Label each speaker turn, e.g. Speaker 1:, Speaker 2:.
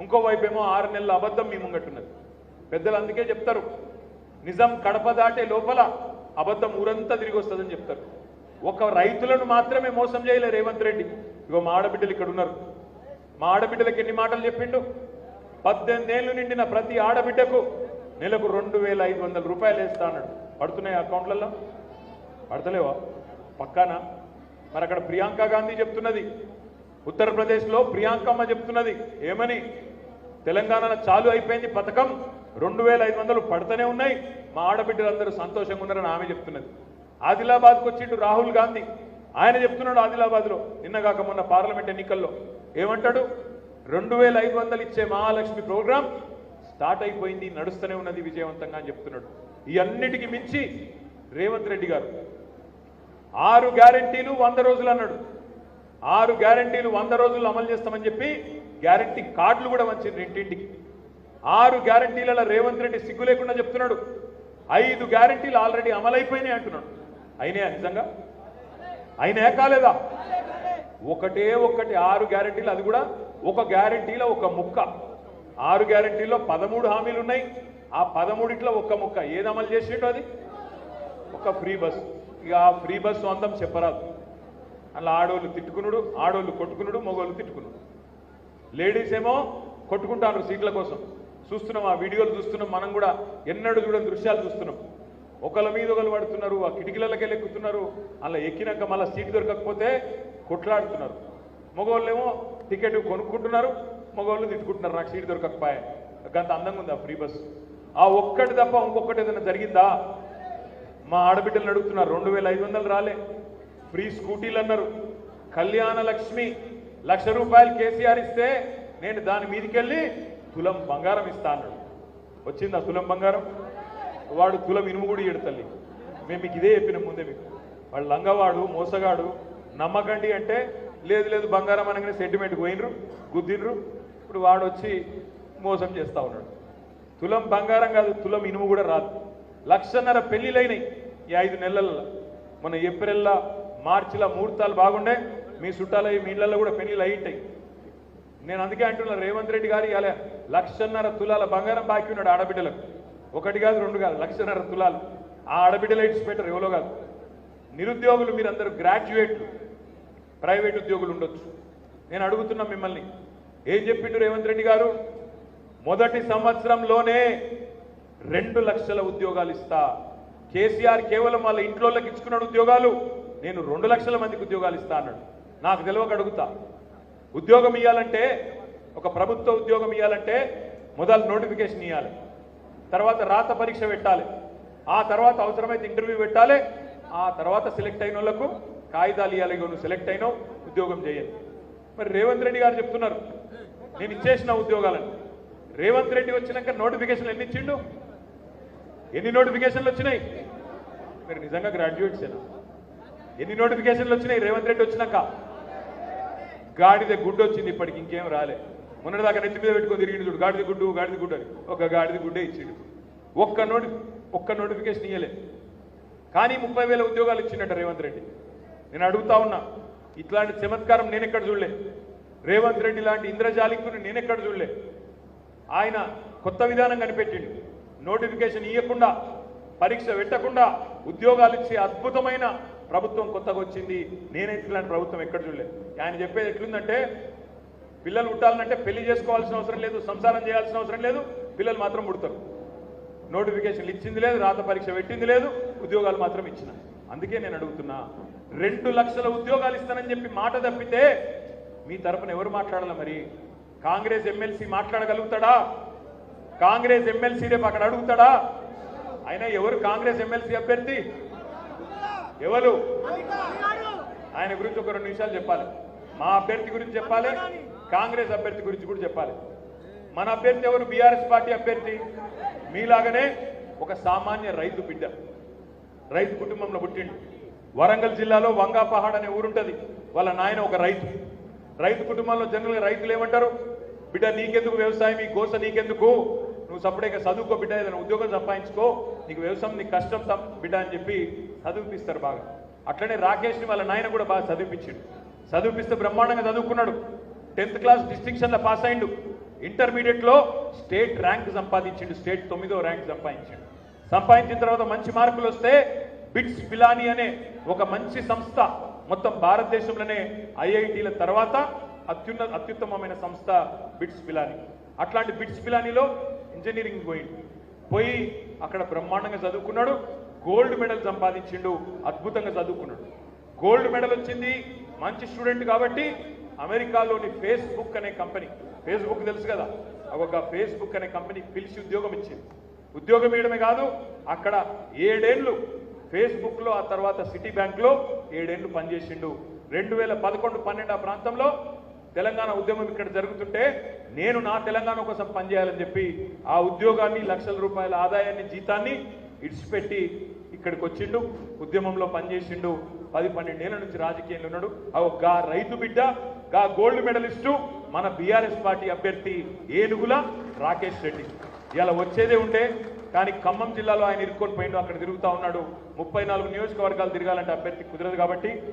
Speaker 1: ఇంకోవైపు ఏమో ఆరు నెలల అబద్ధం మీ ముంగట్టున్నది. పెద్దలు అందుకే చెప్తారు నిజం కడప దాటే లోపల అబద్ధం ఊరంతా తిరిగి వస్తుందని చెప్తారు. ఒక రైతులను మాత్రమే మోసం చేయలే రేవంత్ రెడ్డి. ఇగో మా ఆడబిడ్డలు ఇక్కడ ఉన్నారు. మా ఆడబిడ్డలకు ఎన్ని మాటలు చెప్పిండు? పద్దెనిమిదేళ్ళు నిండిన ప్రతి ఆడబిడ్డకు నెలకు రెండు వేల ఐదు వందల రూపాయలు వేస్తా అన్నాడు. పడుతున్నాయి అకౌంట్లలో? పడతలేవా? పక్కానా? మరి అక్కడ ప్రియాంక గాంధీ చెప్తున్నది ఉత్తరప్రదేశ్లో ప్రియాంకమ్మ చెప్తున్నది ఏమని? తెలంగాణలో చాలు అయిపోయింది పథకం రెండు వేల ఐదు వందలు పడుతూనే ఉన్నాయి. మా ఆడబిడ్డలందరూ సంతోషంగా ఉన్నారని ఆమె చెప్తున్నది. ఆదిలాబాద్కు వచ్చిండు రాహుల్ గాంధీ. ఆయన చెప్తున్నాడు ఆదిలాబాద్లో నిన్నగాక మొన్న పార్లమెంట్ ఎన్నికల్లో. ఏమంటాడు? రెండు వేల ఐదు వందలు ఇచ్చే మహాలక్ష్మి ప్రోగ్రాం స్టార్ట్ అయిపోయింది నడుస్తూనే ఉన్నది విజయవంతంగా అని చెప్తున్నాడు. ఇవన్నిటికి మించి రేవంత్ రెడ్డి గారు ఆరు గ్యారంటీలు వంద రోజులు అన్నాడు. ఆరు గ్యారంటీలు వంద రోజుల్లో అమలు చేస్తామని చెప్పి గ్యారంటీ కార్డులు కూడా మంచిది ఇంటింటికి. ఆరు గ్యారంటీలలో రేవంత్ రెడ్డి సిగ్గు లేకుండా చెప్తున్నాడు. ఐదు గ్యారంటీలు ఆల్రెడీ అమలైపోయినాయి అంటున్నాడు. అయినాయా నిజంగా? అయినా కాలేదా? ఒకటే ఒకటి ఆరు గ్యారంటీలు అది కూడా ఒక గ్యారంటీలో ఒక ముక్క. ఆరు గ్యారంటీలో పదమూడు హామీలు ఉన్నాయి. ఆ పదమూడిట్లో ఒక్క ముక్క. ఏది అమలు చేసేటో అది? ఒక ఫ్రీ బస్. ఇక ఆ ఫ్రీ బస్సు అందం చెప్పరాదు. అలా ఆడోళ్ళు తిట్టుకునుడు ఆడోళ్ళు కొట్టుకునుడు మగోళ్ళు తిట్టుకునుడు. లేడీస్ ఏమో కొట్టుకుంటాను సీట్ల కోసం. చూస్తున్నాం ఆ వీడియోలు చూస్తున్నాం మనం కూడా ఎన్నడూ చూడని దృశ్యాలు చూస్తున్నాం. ఒకళ్ళ మీద ఒకళ్ళు పడుతున్నారు ఆ కిటికీలకే ఎక్కుతున్నారు అలా ఎక్కినాక మళ్ళీ సీట్ దొరకకపోతే కొట్లాడుతున్నారు. మగవాళ్ళేమో టికెట్ కొనుక్కుంటున్నారు మగవాళ్ళు తిట్టుకుంటున్నారు నాకు సీట్ దొరకకపోయా. గంత అందంగా ఉంది ఆ ఫ్రీ బస్. ఆ ఒక్కటి తప్ప ఇంకొకటి ఏదైనా జరిగిందా? మా ఆడబిడ్డలు అడుగుతున్నారు రెండు వేల ఐదు వందలు రాలే. ఫ్రీ స్కూటీలు అన్నారు. కళ్యాణ లక్ష్మి లక్ష రూపాయలు కేసీఆర్ ఇస్తే నేను దాని మీదకెళ్ళి తులం బంగారం ఇస్తా అన్నాడు. వచ్చిందా తులం బంగారం? వాడు తులం ఇనుము కూడా ఇడు తల్లి. మేము మీకు ఇదే చెప్పిన ముందే మీకు. వాడు లంగవాడు మోసగాడు నమ్మకండి అంటే లేదు లేదు బంగారం అనగానే సెంటిమెంట్ పోయినరు గుద్దినరు. ఇప్పుడు వాడు వచ్చి మోసం చేస్తూ ఉన్నాడు. తులం బంగారం కాదు తులం ఇనుము కూడా రాదు. లక్షన్నర పెళ్ళిళ్ళైనాయి ఈ ఐదు నెలల్లో మన ఏప్రిల్లో మార్చిలో ముహూర్తాలు బాగుండే మీ చుట్టాలు మీ ఇళ్ళలో కూడా పెళ్ళిలు అయ్యింటాయి నేను అందుకే అంటున్నా రేవంత్ రెడ్డి గారు ఇలా లక్షన్నర తులాల బంగారం బాకీ ఉన్నాడు ఆడబిడ్డలకు. ఒకటి కాదు రెండు కాదు లక్షన్నర తులాలు. ఆ ఆడబిడ్డ లైట్స్ పెట్టరు ఎవరో కాదు. నిరుద్యోగులు మీరందరూ గ్రాడ్యుయేట్లు. ప్రైవేట్ ఉద్యోగులు ఉండొచ్చు. నేను అడుగుతున్నా మిమ్మల్ని ఏం చెప్పిండు రేవంత్ రెడ్డి గారు? మొదటి సంవత్సరంలోనే రెండు లక్షల ఉద్యోగాలు ఇస్తా. కేసీఆర్ కేవలం వాళ్ళ ఇంట్లోకి ఇచ్చుకున్నాడు ఉద్యోగాలు. నేను రెండు లక్షల మందికి ఉద్యోగాలు ఇస్తా అన్నాడు. నాకు తెలియక అడుగుతా. ఉద్యోగం ఇవ్వాలంటే ఒక ప్రభుత్వ ఉద్యోగం ఇవ్వాలంటే మొదలు నోటిఫికేషన్ ఇవ్వాలి తర్వాత రాత పరీక్ష పెట్టాలి. ఆ తర్వాత అవసరమైతే ఇంటర్వ్యూ పెట్టాలి. ఆ తర్వాత సెలెక్ట్ అయిన వాళ్ళకు కాగితాలు ఇవ్వాలి నువ్వు సెలెక్ట్ అయినావు ఉద్యోగం చేయాలి మరి రేవంత్ రెడ్డి గారు చెప్తున్నారు. నేను ఇచ్చేసిన ఉద్యోగాలను. రేవంత్ రెడ్డి వచ్చినాక నోటిఫికేషన్ ఎన్ని ఇచ్చిండు? ఎన్ని నోటిఫికేషన్లు వచ్చినాయి? మీరు నిజంగా గ్రాడ్యుయేట్సేనా? ఎన్ని నోటిఫికేషన్లు వచ్చినాయి? రేవంత్ రెడ్డి వచ్చినాక. గాడిద గుడ్డు వచ్చింది ఇప్పటికి ఇంకేం రాలే. మొన్నటిదాకా నెత్తి మీద పెట్టుకొని తిరిగింది చూడు గాడిద గుడ్డు గాడిద గుడ్డు అని. ఒక గాడిద గుడ్డే ఇచ్చిండు. ఒక్క నోటి ఒక్క నోటిఫికేషన్ ఇయ్యలే. కానీ ముప్పై వేల ఉద్యోగాలు ఇచ్చిండట రేవంత్ రెడ్డి. నేను అడుగుతా ఉన్నా ఇట్లాంటి చమత్కారం నేనెక్కడ చూడలే? రేవంత్ రెడ్డి లాంటి ఇంద్రజాలికుని నేనెక్కడ చూడలే? ఆయన కొత్త విధానం కనిపెట్టిండు. నోటిఫికేషన్ ఇవ్వకుండా పరీక్ష పెట్టకుండా ఉద్యోగాలు ఇచ్చే అద్భుతమైన ప్రభుత్వం కొత్తగా వచ్చింది నేనైతే ఇలాంటి ప్రభుత్వం ఎక్కడ చూడలేదు. ఆయన చెప్పేది ఎట్లుందంటే పిల్లలు పుట్టాలంటే పెళ్ళి చేసుకోవాల్సిన అవసరం లేదు సంసారం చేయాల్సిన అవసరం లేదు పిల్లలు మాత్రం పుడతారు. నోటిఫికేషన్లు ఇచ్చింది లేదు రాత పరీక్ష పెట్టింది లేదు ఉద్యోగాలు మాత్రం ఇచ్చిన. అందుకే నేను అడుగుతున్నా రెండు లక్షల ఉద్యోగాలు ఇస్తానని చెప్పి మాట తప్పితే మీ తరపున ఎవరు మాట్లాడాలి మరి? కాంగ్రెస్ ఎమ్మెల్సీ మాట్లాడగలుగుతాడా? కాంగ్రెస్ ఎమ్మెల్సీ రేపు అక్కడ అడుగుతాడా? అయినా ఎవరు కాంగ్రెస్ ఎమ్మెల్సీ అభ్యర్థి? ఎవరు? ఆయన గురించి ఒక రెండు నిమిషాలు చెప్పాలి. మా అభ్యర్థి గురించి చెప్పాలి. కాంగ్రెస్ అభ్యర్థి గురించి కూడా చెప్పాలి. మన అభ్యర్థి ఎవరు? బీఆర్ఎస్ పార్టీ అభ్యర్థి. మీలాగనే ఒక సామాన్య రైతు బిడ్డ. రైతు కుటుంబంలో పుట్టిండు. వరంగల్ జిల్లాలో వంగాపహాడ్ అనే ఊరుంటది. వాళ్ళ నాయన ఒక రైతు. రైతు కుటుంబంలో జనరల్గా రైతులు ఏమంటారు? బిడ్డ నీకెందుకు వ్యవసాయం? ఈ గోస నీకెందుకు? నువ్వు సపరేట్గా చదువుకో బిడ్డ ఏదైనా ఉద్యోగం సంపాదించుకో నీకు వ్యవసాయం నీకు కష్టం బిడ్డ అని చెప్పి చదివిపిస్తారు బాగా. అట్లనే రాకేష్ని వాళ్ళ నాయన కూడా బాగా చదివిపించాడు. చదివిపిస్తే బ్రహ్మాండంగా చదువుకున్నాడు. టెన్త్ క్లాస్ డిస్టింక్షన్లో పాస్ అయిండు. ఇంటర్మీడియట్లో స్టేట్ ర్యాంక్ సంపాదించిండు. స్టేట్ తొమ్మిదో ర్యాంక్ సంపాదించిండు. సంపాదించిన తర్వాత మంచి మార్కులు వస్తే బిట్స్ పిలాని అనే ఒక మంచి సంస్థ మొత్తం భారతదేశంలోనే ఐఐటీల తర్వాత అత్యున్న అత్యుత్తమమైన సంస్థ బిట్స్ పిలాని అట్లాంటి బిట్స్ పిలానిలో ఇంజనీరింగ్ పోయిండు పోయి అక్కడ బ్రహ్మాండంగా చదువుకున్నాడు. గోల్డ్ మెడల్ సంపాదించిండు. అద్భుతంగా చదువుకున్నాడు. గోల్డ్ మెడల్ వచ్చింది. మంచి స్టూడెంట్ కాబట్టి అమెరికాలోని ఫేస్బుక్ అనే కంపెనీ ఫేస్బుక్ తెలుసు కదా? ఒక ఫేస్బుక్ అనే కంపెనీ పిలిచి ఉద్యోగం ఇచ్చింది. ఉద్యోగం ఇవ్వడమే కాదు అక్కడ ఏడేళ్ళు ఫేస్బుక్లో ఆ తర్వాత సిటీ బ్యాంక్లో ఏడేండ్లు ఏడేళ్ళు పనిచేసిండు. రెండు వేల పదకొండు పన్నెండు ఆ ప్రాంతంలో తెలంగాణ ఉద్యమం ఇక్కడ జరుగుతుంటే నేను నా తెలంగాణ కోసం పనిచేయాలని చెప్పి ఆ ఉద్యోగాన్ని లక్షల రూపాయల ఆదాయాన్ని జీతాన్ని ఇడిచిపెట్టి ఇక్కడికి వచ్చిండు ఉద్యమంలో పనిచేసిండు పది పన్నెండేళ్ళ నుంచి రాజకీయంలో ఉన్నాడు. ఆ గా రైతు బిడ్డ గా గోల్డ్ మెడలిస్టు మన బీఆర్ఎస్ పార్టీ అభ్యర్థి ఏనుగుల రాకేష్ రెడ్డి. ఇలా వచ్చేదే ఉంటే కానీ ఖమ్మం జిల్లాలో ఆయన ఇరుక్కొని పోయిండు అక్కడ తిరుగుతా ఉన్నాడు. ముప్పై నాలుగు నియోజకవర్గాలు తిరగాలంటే అభ్యర్థి కుదరదు కాబట్టి